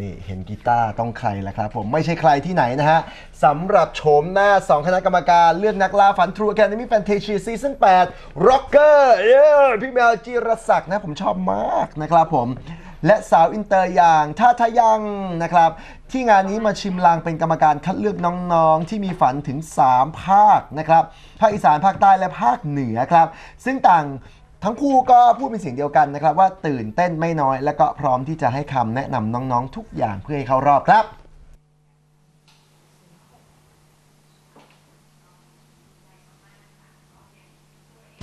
นี่เห็นกีตาร์ต้องใครล่ะครับผมไม่ใช่ใครที่ไหนนะฮะสำหรับโฉมหน้า 2 คณะกรรมการเลือกนักล่าฝัน True Academy Fantasy Season 8 Rocker เย้พี่แมวจีรศักดิ์นะผมชอบมากนะครับผม และสาวอินเตอร์อย่างท่าทะยังนะครับ ที่งานนี้มาชิมลางเป็นกรรมการคัดเลือกน้องๆ ที่มีฝันถึง 3 ภาคนะครับ ภาคอีสานภาคใต้และภาคเหนือครับ ซึ่งต่าง ทั้งคู่ก็พูดเป็นเสียงเดียวกันนะครับ ว่าตื่นเต้นไม่น้อย และก็พร้อมที่จะให้คำแนะนำน้องๆ ทุกอย่างเพื่อให้เข้ารอบครับ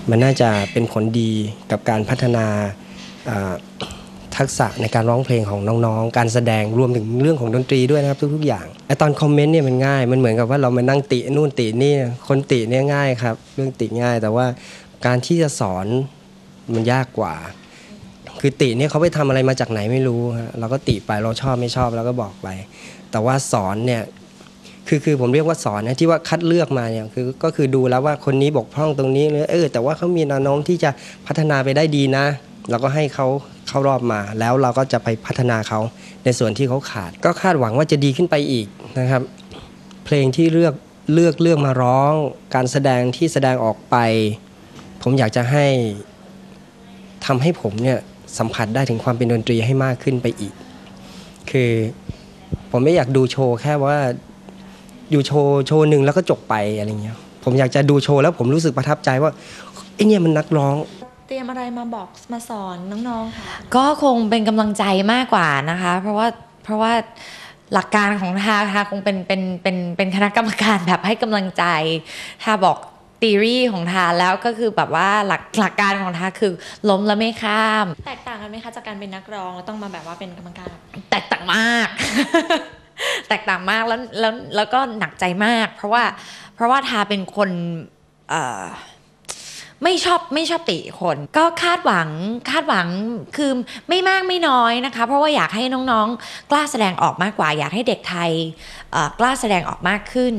มันน่าจะเป็นผลดีกับการพัฒนาอ่าทักษะในการร้องเพลงของน้องๆ การแสดงรวมถึงเรื่องของดนตรีด้วยนะครับทุกๆ อย่างไอตอนคอมเมนต์เนี่ยมันง่าย มันเหมือนกับว่าเรามานั่งตินู่นตินี่คนติเนี่ยง่ายครับ เรื่องติง่าย แต่ว่าการที่จะสอน มันยากกว่า คือติเนี่ยเขาไปทำอะไรมาจากไหนไม่รู้ฮะเราก็ติไปเราชอบไม่ชอบเราก็บอกไป แต่ว่าสอนเนี่ยคือคือผมเรียกว่าสอนนะที่ว่าคัดเลือกมาเนี่ยคือก็คือดูแล้วว่าคนนี้บกพร่องตรงนี้เลยเออแต่ว่าเขามีแนวโน้มที่จะพัฒนาไปได้ดีนะเราก็ให้เขาเข้ารอบมา แล้วเราก็จะไปพัฒนาเขาในส่วนที่เขาขาด ก็คาดหวังว่าจะดีขึ้นไปอีกนะครับ เพลงที่เลือกเลือกเลือกมาร้อง การแสดงที่แสดงออกไป ผมอยากจะให้ ทำให้ผมเนี่ยสัมผัสได้ถึงความเป็นดนตรีให้มากขึ้นไปอีก คือผมไม่อยากดูโชว์แค่ว่าอยู่โชว์โชว์หนึ่งแล้วก็จบไปอะไรเงี้ย ผมอยากจะดูโชว์แล้วผมรู้สึกประทับใจว่าไอเนี่ยมันนักร้องเตรียมอะไรมาบอกมาสอนน้องๆค่ะก็คงเป็นกำลังใจมากกว่านะคะ เพราะว่าเพราะว่าหลักการของทาทาคงเป็นเป็นเป็นเป็นคณะกรรมการแบบให้กำลังใจทาบอก ตีรี่ของทาแล้วก็คือแบบว่าหลักหลักการของทาคือล้มแล้วไม่ข้าม แตกต่างกันไหมคะจากการเป็นนักร้องแล้วต้องมาแบบว่าเป็นกรรมการ แตกต่างมาก แตกต่างมากแล้วแล้วแล้วก็หนักใจมาก เพราะว่าเพราะว่าทาเป็นคนเอ่อไม่ชอบไม่ชอบติคน ก็คาดหวังคาดหวังคือไม่มากไม่น้อยนะคะ เพราะว่าอยากให้น้องๆ กล้าแสดงออกมากกว่า อยากให้เด็กไทยเอ่อกล้าแสดงออกมากขึ้น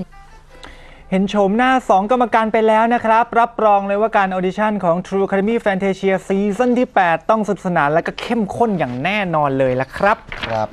เห็นโฉมหน้า 2 กรรมการไปแล้วนะครับ รับรองเลยว่าการออดิชั่นของ True Academy Fantasia ซีซั่นที่ 8 ต้องสนุกสนานและก็เข้มข้นอย่างแน่นอนเลยละครับ ครับ